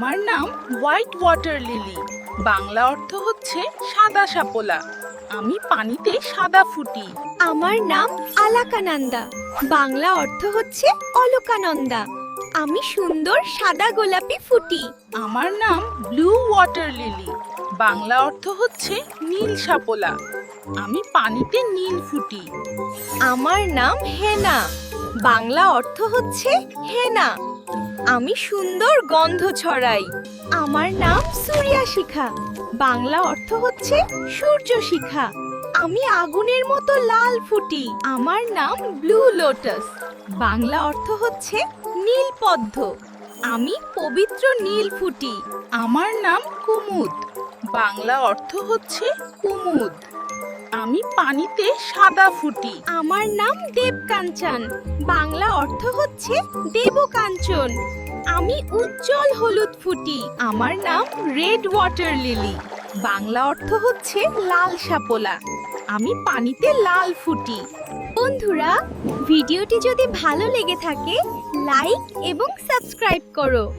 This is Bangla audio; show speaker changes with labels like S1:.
S1: আমার নাম হোয়াইট ওয়াটার লিলি। বাংলা অর্থ হচ্ছে সাদা সাপোলা। আমি পানিতে সাদা ফুটি।
S2: আমার নাম আলাকানন্দা। বাংলা অর্থ হচ্ছে অলকানন্দা। আমি সুন্দর সাদা গোলাপি ফুটি।
S1: আমার নাম ব্লু ওয়াটার লিলি। বাংলা অর্থ হচ্ছে নীল সাপোলা। আমি পানিতে নীল ফুটি।
S2: আমার নাম হেনা। বাংলা অর্থ হচ্ছে হেনা। আমি সুন্দর গন্ধ ছড়াই। আমার নাম সূর্যা শিখা। বাংলা অর্থ হচ্ছে সূর্য শিখা। আমি আগুনের মতো লাল ফুটি। আমার নাম ব্লু লোটাস। বাংলা অর্থ হচ্ছে নীল পদ্ম। আমি পবিত্র নীল ফুটি।
S1: আমার নাম কুমুদ। বাংলা অর্থ হচ্ছে কুমুদ। আমি পানিতে সাদা ফুটি।
S2: আমার নাম দেবকাঞ্চন। বাংলা অর্থ হচ্ছে দেবকাঞ্চন। আমি উজ্জ্বল হলুদ ফুটি। আমার নাম রেড ওয়াটার লিলি। বাংলা অর্থ হচ্ছে লাল সাপোলা। আমি পানিতে লাল ফুটি। বন্ধুরা, ভিডিওটি যদি ভালো লেগে থাকে, লাইক এবং সাবস্ক্রাইব করো।